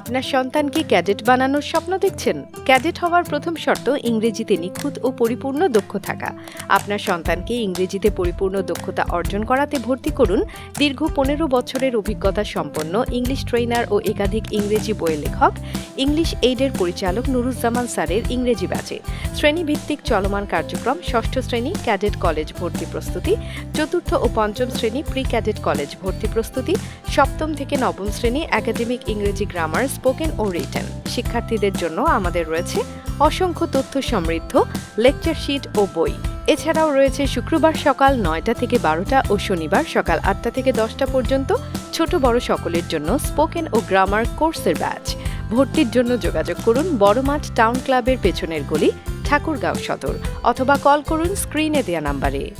আপনার সন্তানকে ক্যাডেট বানানোর স্বপ্ন দেখছেন? ক্যাডেট হওয়ার প্রথম শর্ত ইংরেজিতে নিখুঁত ও পরিপূর্ণ দক্ষ থাকা আপনার সন্তানকে ইংরেজিতে পরিপূর্ণ দক্ষতা অর্জন করাতে ভর্তি করুন। দীর্ঘ পনেরো বছরের অভিজ্ঞতা সম্পন্ন ইংলিশ ট্রেনার ও একাধিক ইংরেজি বইয়ের লেখক। ইংলিশ এইডের পরিচালক নুরুজ্জামান স্যারের ইংরেজি ব্যাচে। শ্রেণীভিত্তিক চলমান কার্যক্রম ষষ্ঠ শ্রেণি ক্যাডেট কলেজ ভর্তি প্রস্তুতি। চতুর্থ ও পঞ্চম শ্রেণি প্রি ক্যাডেট কলেজ ভর্তি প্রস্তুতি। সপ্তম থেকে নবম শ্রেণি একাডেমিক ইংরেজি গ্রামার স্পোকেন ও রিটেন। শিক্ষার্থীদের জন্য আমাদের রয়েছে অসংখ্য তথ্য সমৃদ্ধ লেকচার শিট ও বই। এছাড়াও রয়েছে শুক্রবার সকাল নয়টা থেকে বারোটা ও শনিবার সকাল আটটা থেকে দশটা পর্যন্ত ছোট বড় সকলের জন্য স্পোকেন ও গ্রামার কোর্সের ব্যাচ। ভর্তির জন্য যোগাযোগ করুন বড়মাঠ টাউন ক্লাবের পেছনের গলি, ঠাকুরগাঁও সদর, অথবা কল করুন স্ক্রিনে দেয়া নাম্বারে।